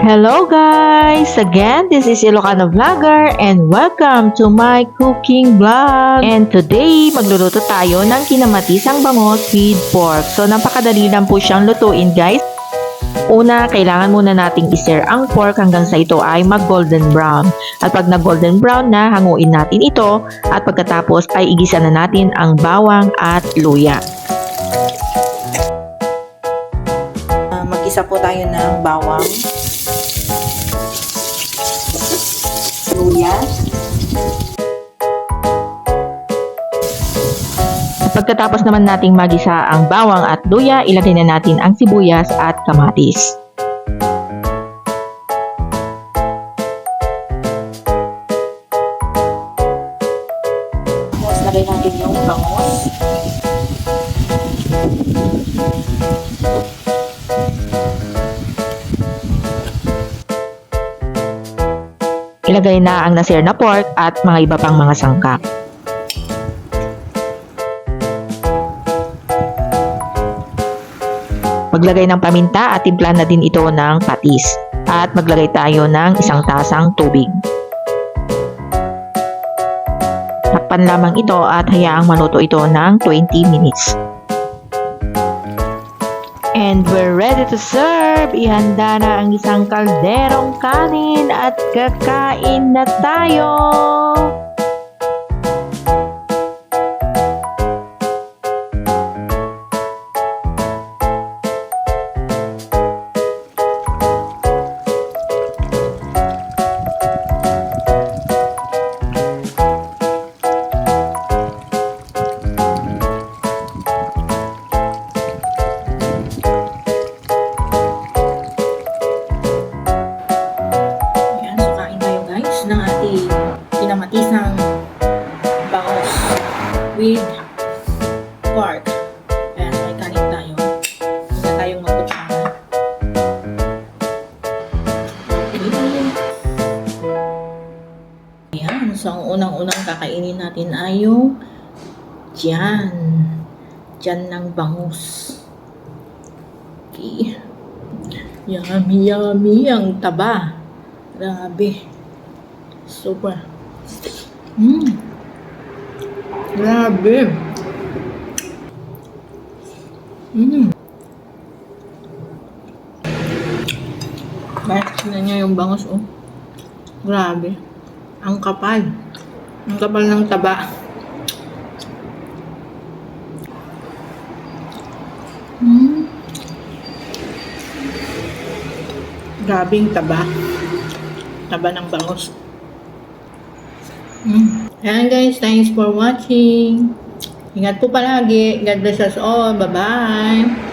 Hello guys! Again, this is Ilocano Vlogger and welcome to my cooking vlog. And today, magluluto tayo ng kinamatisang bangos with pork. So, napakadali lang po siyang lutuin guys. Una, kailangan muna nating iser ang pork hanggang sa ito ay mag-golden brown. At pag nag-golden brown na, hanguin natin ito at pagkatapos ay igisa na natin ang bawang at luya. Ah, mag-isa po tayo ng bawang. Pagkatapos naman nating magisa ang bawang at luya, ilagay na natin ang sibuyas at kamatis. Tapos lagay natin yung bangus. Ilagay na ang nasir na pork at mga iba pang mga sangkap. Maglagay ng paminta at timpla na din ito ng patis. At maglagay tayo ng isang tasang tubig. Takpan lamang ito at hayaang maluto ito ng 20 minutes. And we're ready to serve! Ihanda na ang isang kalderong kanin at kakain na tayo! Kinamatisang bangus with pork. Ayan, may kanin tayo. Hindi tayong magkutsara. Ayan, so ang unang-unang kakainin natin ay yung Diyan. Diyan ng bangus. Okay. Yummy, yummy ang taba. Grabe. Super. Mmm. Grabe. Mmm. Bakit tignan niya yung bangus, oh. Grabe. Ang kapal. Ang kapal ng taba. Mmm. Grabing taba. Taba ng bangus. Mm. Ayan guys, thanks for watching. Ingat po palagi. God bless us all. Bye-bye.